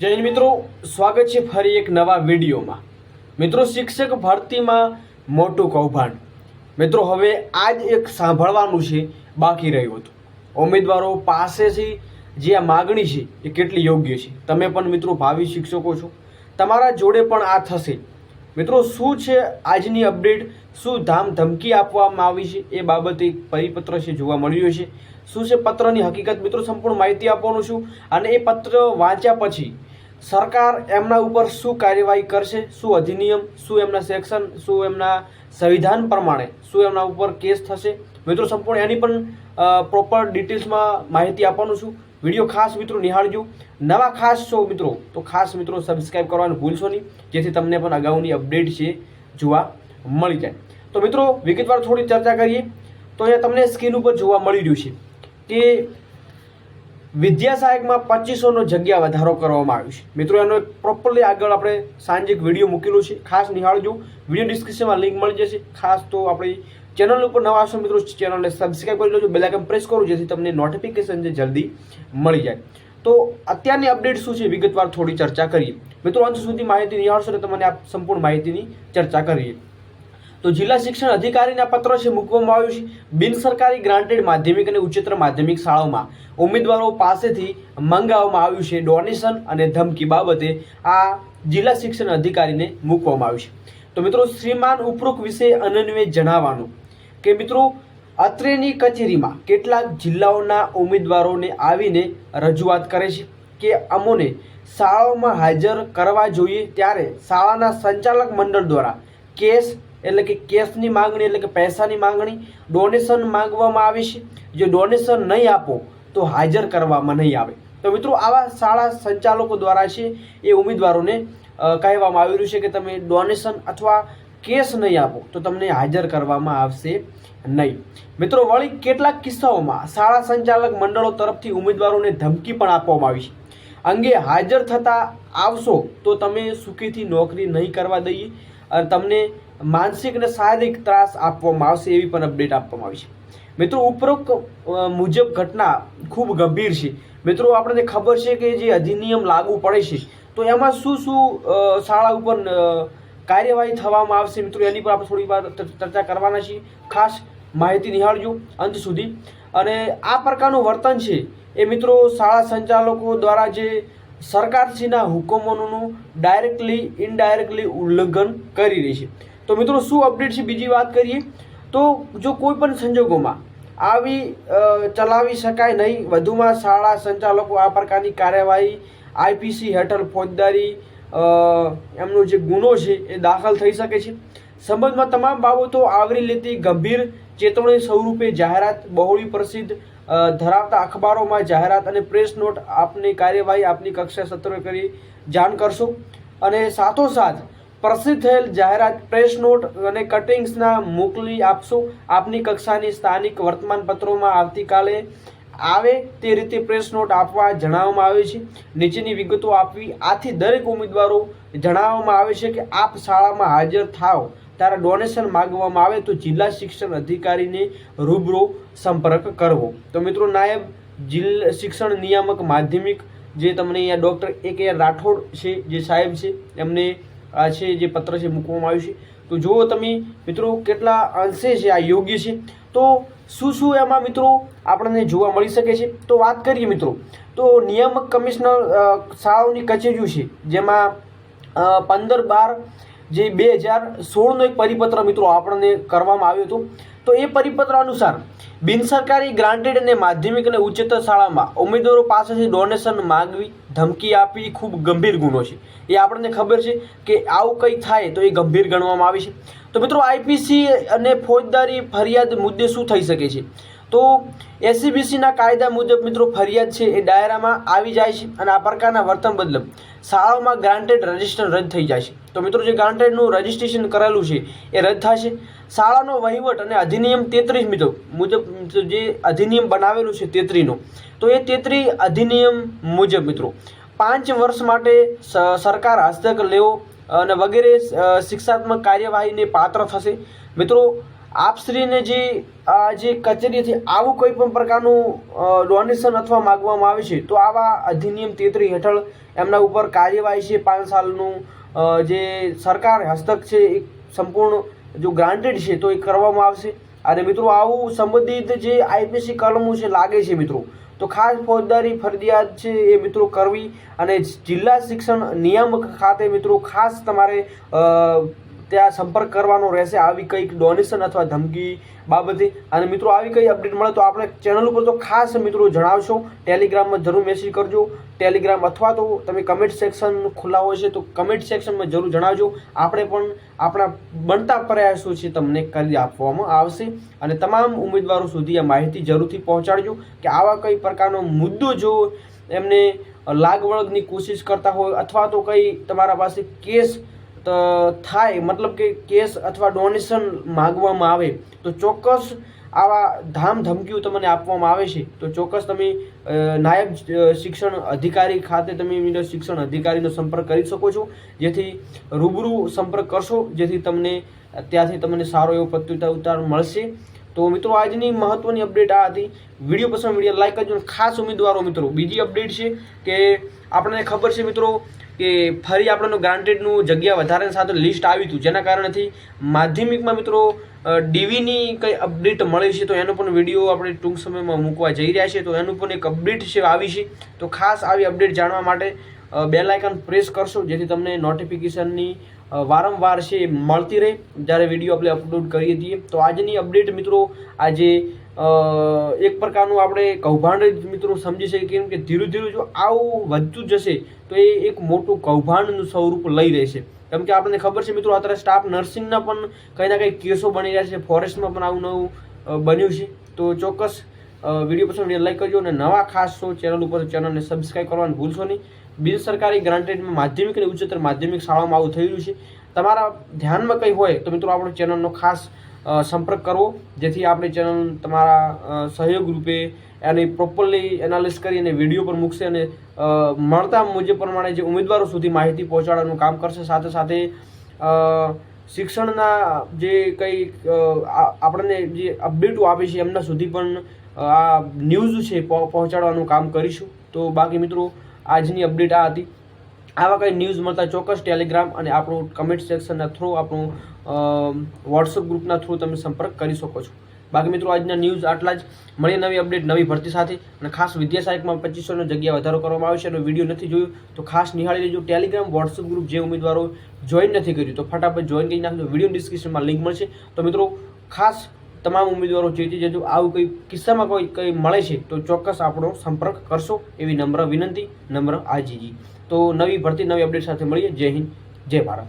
જય મિત્રો, સ્વાગત છે ફરી એક નવા વિડીયોમાં. મિત્રો, શિક્ષક ભરતીમાં મોટું કૌભાંડ. મિત્રો, હવે આજ એક સાંભળવાનું છે, બાકી રહ્યું હતું. ઉમેદવારો પાસેથી જે આ માગણી છે, એ કેટલી યોગ્ય છે? તમે પણ મિત્રો ભાવિ શિક્ષકો છો. તમારા જોડે પણ આ થશે. મિત્રો, શું છે આજની અપડેટ? શું ધામ ધમકી આપવામાં આવી છે? એ બાબતે પરિપત્ર છે, જોવા મળ્યો છે. શું છે પત્રની હકીકત? મિત્રો, સંપૂર્ણ માહિતી આપવાનું છું. અને એ પત્ર વાંચ્યા પછી સરકાર એમના ઉપર શું કાર્યવાહી કરશે, શું અધિનિયમ, શું એમના સેક્શન, શું એમના સંવિધાન પ્રમાણે શું એમના ઉપર કેસ થશે? મિત્રો, સંપૂર્ણ એની પણ પ્રોપર ડિટેલ્સમાં માહિતી આપવાનું છું. વીડિયો ખાસ મિત્રો નિહાળજો. નવા ખાસ છો મિત્રો, તો ખાસ મિત્રો સબસ્ક્રાઈબ કરવાનું ભૂલશો નહીં, જેથી તમને પણ અગાઉની અપડેટ છે, જોવા મળી જાય. તો મિત્રો, વિગતવાર થોડી ચર્ચા કરીએ. તો અહીંયા તમને સ્ક્રીન ઉપર જોવા મળી રહ્યું છે કે વિદ્યા સહાયકમાં પચીસોનો જગ્યા વધારો કરવામાં આવ્યો છે. મિત્રો, એનો પ્રોપરલી આગળ આપણે સાંજે એક વીડિયો મૂકેલો છે. ખાસ નિહાળજો. વીડિયો ડિસ્ક્રિપ્શનમાં લિંક મળી જશે. ખાસ તો આપણી ચેનલ ઉપર નવા આવશો મિત્રો ચેનલને સબસ્ક્રાઈબ કરી લેજો. બેલાઇકન પ્રેસ કરો, જેથી તમને નોટિફિકેશન જે જલ્દી મળી જાય. તો અત્યારની અપડેટ શું છે? વિગતવાર થોડી ચર્ચા કરીએ. મિત્રો, અંત સુધી માહિતી નિહાળશો તો તમને આ સંપૂર્ણ માહિતીની ચર્ચા કરીએ. તો જિલ્લા શિક્ષણ અધિકારીના પત્ર છે, મૂકવામાં આવ્યું છે. બિન સરકારી ગ્રાન્ટેડ માધ્યમિક અને ઉચ્ચતર માધ્યમિક શાળાઓમાં ઉમેદવારો પાસેથી મંગાવવામાં આવ્યું છે. ડોનેશન અને ધમકી બાબતે આ જિલ્લા શિક્ષણ અધિકારીને મૂકવામાં આવ્યું છે. તો મિત્રો, શ્રીમાન ઉપરોક્ત વિશે અનન્વય જણાવવાનું કે મિત્રો, અત્રેની કચેરીમાં કેટલાક જિલ્લાઓના ઉમેદવારોને આવીને રજૂઆત કરે છે કે અમોને શાળાઓમાં હાજર કરવા જોઈએ. ત્યારે શાળાના સંચાલક મંડળ દ્વારા કેસ એટલે કે કેશની માંગણી, એટલે કે પૈસાની માંગણી ડોનેશન માંગવામાં આવે છે. જો ડોનેશન નહીં આપો, તો હાજર કરવામાં નહીં આવે. તો મિત્રો, આવા શાળા સંચાલકો દ્વારા છે એ ઉમેદવારોને કહેવામાં આવી રહ્યું છે કે તમે ડોનેશન અથવા કેસ નહીં આપો, તો તમને હાજર કરવામાં આવશે નહીં. મિત્રો, વળી કેટલાક કિસ્સાઓમાં શાળા સંચાલક મંડળો તરફથી ઉમેદવારોને ધમકી પણ આપવામાં આવી છે. અંગે હાજર થતા આવશો તો તમે સુખીથી નોકરી નહીં કરવા દઈએ. તમને માનસિક અને શારીરિક ત્રાસ આપવામાં આવશે એવી પણ અપડેટ આપવામાં આવી છે. મિત્રો, ઉપરોક્ત મુજબ ઘટના ખૂબ ગંભીર છે. મિત્રો, આપણને ખબર છે કે જે અધિનિયમ લાગુ પડે છે, તો એમાં શું શું શાળા ઉપર કાર્યવાહી થવામાં આવશે? મિત્રો, એની પર આપણે થોડી વાર ચર્ચા કરવાના છીએ. ખાસ માહિતી નિહાળજો અંત સુધી. અને આ પ્રકારનું વર્તન છે એ મિત્રો, શાળા સંચાલકો દ્વારા જે સરકારશ્રીના હુકમોનું ડાયરેક્ટલી, ઇનડાયરેક્ટલી ઉલ્લંઘન કરી રહી છે. તો મિત્રો, શું અપડેટ છે? બીજી વાત કરીએ તો જો કોઈ પણ સંજોગોમાં આવી ચલાવી શકાય નહીં, વધુમાં શાળા સંચાલકો આ પ્રકારની કાર્યવાહી, આઈપીસી હેઠળ ફોજદારી એમનો જે ગુનો છે એ દાખલ થઈ શકે છે. સંબંધમાં તમામ બાબતો આવરી લેતી ગંભીર ચેતવણી સ્વરૂપે જાહેરાત બહોળી પ્રસિદ્ધ ધરાવતા અખબારોમાં જાહેરાત અને પ્રેસ નોટ આપની કાર્યવાહી આપની કક્ષા સત્ર કરી જાણ કરશો. અને સાથોસાથ પ્રસિદ્ધ થયેલ જાહેરાત પ્રેસ નોટ અને કટિંગ્સના મોકલી આપશો. આપની કક્ષાની સ્થાનિક વર્તમાનપત્રોમાં આવતીકાલે આવે તે રીતે પ્રેસ નોટ આપવા જણાવવામાં આવે છે. નીચેની વિગતો આપવી. આથી દરેક ઉમેદવારો જણાવવામાં આવે છે કે આપ શાળામાં હાજર થાવ ત્યારે ડોનેશન માગવામાં આવે તો જિલ્લા શિક્ષણ અધિકારીને રૂબરૂ સંપર્ક કરવો. તો મિત્રો નાયબ જિલ્લા શિક્ષણ નિયામક માધ્યમિક જે તમને અહીંયા ડૉક્ટર એ કે રાઠોડ છે, જે સાહેબ છે, એમને આ છે, જે પત્ર છે મૂકવામાં આવ્યું છે. તો જુઓ તમે મિત્રો કેટલા અંશે છે, આ યોગ્ય છે. તો શું શું એમાં મિત્રો આપણને જોવા મળી શકે છે? તો વાત કરીએ મિત્રો. તો નિયામક કમિશનર શાળાઓની કચેરીઓ છે, જેમાં પંદર બાર જે બે હજાર સોળનો એક પરિપત્ર મિત્રો આપણને કરવામાં આવ્યો હતો. તો એ પરિપત્ર અનુસાર બિનસરકારી ગ્રાન્ટેડ અને માધ્યમિક અને ઉચ્ચતર શાળામાં ઉમેદવારો પાસેથી ડોનેશન માંગવી ધમકી આપવી ખૂબ ગંભીર ગુનો છે. એ આપણને ખબર છે કે આવું કંઈ થાય તો એ ગંભીર ગણવામાં આવે છે. તો મિત્રો આઈપીસી અને ફોજદારી ફરિયાદ મુદ્દે શું થઈ શકે છે? તો એસીબીસીના કાયદા મુજબ મિત્રો ફરિયાદ છે એ ડાયરામાં આવી જાય છે અને આ પ્રકારના વર્તન બદલ શાળાઓમાં ગ્રાન્ટેડ રજિસ્ટર રદ થઈ જાય છે. તો મિત્રો જે ગ્રાન્ટેડનું રજિસ્ટ્રેશન કરેલું છે એ રદ થશે. શાળાનો વહીવટ અને અધિનિયમ તેત્રીસ મિત્રો મુજબ જે અધિનિયમ બનાવેલું છે તેત્રીનો તો એ તેત્રી અધિનિયમ મુજબ મિત્રો પાંચ વર્ષ માટે સરકાર હસ્તક લેવો અને વગેરે શિક્ષાત્મક કાર્યવાહીને પાત્ર થશે. મિત્રો આપશ્રીને જે આ જે કચેરીથી આવું કોઈ પણ પ્રકારનું ડોનેશન અથવા માગવામાં આવે છે, તો આવા અધિનિયમ તેત્રી હેઠળ એમના ઉપર કાર્યવાહી છે, પાંચ સાલનું જે સરકાર હસ્તક છે, એ સંપૂર્ણ જો ગ્રાન્ટેડ છે, તો એ કરવામાં આવશે. અને મિત્રો, આવું સંબંધિત જે આઈપીસી કલમો છે, લાગે છે મિત્રો, તો ખાસ ફોજદારી ફરજિયાત છે એ મિત્રો કરવી. અને જિલ્લા શિક્ષણ નિયામક ખાતે મિત્રો ખાસ તમારે ત્યાં સંપર્ક કરવાનો રહેશે આવી કંઈક ડોનેશન અથવા ધમકી બાબતે. અને મિત્રો, આવી કંઈ અપડેટ મળે તો આપણે ચેનલ ઉપર તો ખાસ મિત્રો જણાવશો. ટેલિગ્રામમાં જરૂર મેસેજ કરજો. ટેલિગ્રામ અથવા તો તમે કમેન્ટ સેક્શન ખુલ્લા હોય છે તો કમેન્ટ સેક્શનમાં જરૂર જણાવજો. આપણે પણ આપણા બનતા પ્રયાસો છે તમને કરી આપવામાં આવશે. અને તમામ ઉમેદવારો સુધી આ માહિતી જરૂરથી પહોંચાડજો કે આવા કઈ પ્રકારનો મુદ્દો જો એમને લાગવળગની કોશિશ કરતા હોય અથવા તો કંઈ તમારા પાસે કેસ થાય, મતલબ કે કેસ અથવા ડોનેશન માગવામાં આવે, તો ચોક્કસ આવા ધામ ધમકીઓ તમને આપવામાં આવે છે. તો ચોક્કસ તમે નાયબ શિક્ષણ અધિકારી ખાતે તમે શિક્ષણ અધિકારીનો સંપર્ક કરી શકો છો. જેથી રૂબરૂ સંપર્ક કરશો, જેથી તમને ત્યાંથી તમને સારો એવો પ્રત્યુત્તર મળશે. તો મિત્રો, આજની મહત્વની અપડેટ આ હતી. વીડિયો પસંદ વીડિયો લાઈક કરજો ખાસ ઉમેદવારો મિત્રો, બીજી અપડેટ છે કે આપણને ખબર છે મિત્રો કે ફરી આપણને ગ્રાન્ટેડનું જગ્યા વધારે સાથે લિસ્ટ આવ્યું હતું જેના કારણેથી માધ્યમિકમાં મિત્રો ડીવીની કંઈ અપડેટ મળી છે તો એનો પણ વીડિયો આપણે ટૂંક સમયમાં મૂકવા જઈ રહ્યા છે તો એનું પણ એક અપડેટ છે, આવી છે. તો ખાસ આવી અપડેટ જાણવા માટે બેલ આઇકન પ્રેસ કરશો, જેથી તમને નોટિફિકેશનની વારંવાર છે મળતી રહે. જ્યારે વીડિયો આપણે અપલોડ કરીએ છીએ. તો આજની અપડેટ મિત્રો, આજે એક પ્રકારનું આપણે કૌભાંડ મિત્રો સમજી શકીએ કેમ કે ધીરે ધીરે જો આવું વધતું જશે, તો એ એક મોટું કૌભાંડનું સ્વરૂપ લઈ રહેશે. કેમ કે આપણને ખબર છે મિત્રો, અત્યારે સ્ટાફ નર્સિંગના પણ કંઈ ના કંઈ કેસો બની રહ્યા છે ફોરેસ્ટમાં પણ આવું નવું બન્યું છે. તો ચોક્કસ વીડિયો પસંદ વીડિયો લાઈક કરજો અને નવા ખાસ શો ચેનલ ઉપર ચેનલને સબસ્ક્રાઈબ કરવાનું ભૂલશો નહીં. બિન સરકારી ગ્રાન્ટેડમાં માધ્યમિક અને ઉચ્ચતર માધ્યમિક શાળામાં આવું થઈ છે. તમારા ધ્યાનમાં કંઈ હોય તો મિત્રો આપણો ચેનલનો ખાસ સંપર્ક કરવો, જેથી આપણી ચેનલ તમારા સહયોગ રૂપે એને પ્રોપરલી એનાલિસ કરી અને વીડિયો પર મૂકશે અને મળતા મુજબ પ્રમાણે જે ઉમેદવારો સુધી માહિતી પહોંચાડવાનું કામ કરશે. સાથે સાથે શિક્ષણના જે કંઈ આપણને જે અપડેટો આપે છે એમના સુધી પણ આ ન્યૂઝ છે પહો- પહોંચાડવાનું કામ કરીશું. તો બાકી મિત્રો, આજની અપડેટ આ હતી. આવા કંઈ ન્યૂઝ મળતા ચોક્કસ ટેલિગ્રામ અને આપણું કમેન્ટ સેક્શનના થ્રુ આપણું વોટ્સઅપ ગ્રુપના થ્રુ તમે સંપર્ક કરી શકો છો. બાકી મિત્રો, આજના ન્યૂઝ આટલા જ. મળી નવી અપડેટ નવી ભરતી સાથે. અને ખાસ વિદ્યાસાયકમાં પચીસોનો જગ્યા વધારો કરવામાં આવશે અને વીડિયો નથી જોયું, તો ખાસ નિહાળી લેજો. ટેલિગ્રામ વોટ્સઅપ ગ્રુપ જે ઉમેદવારો જોઈન નથી કર્યું, તો ફટાફટ જોઈન કરી નાખજો. વીડિયો ડિસ્ક્રિપ્શનમાં લિંક મળશે. તો મિત્રો, ખાસ તમામ ઉમેદવારો ચેતી જજો આવું કોઈ કિસ્સામાં કોઈ, કંઈ મળે છે, તો ચોક્કસ આપણો સંપર્ક કરશો. એવી નમ્ર વિનંતી, નમ્ર આજીજી. તો નવી ભરતી નવી અપડેટ સાથે મળીએ. જય હિન્દ જય ભારત.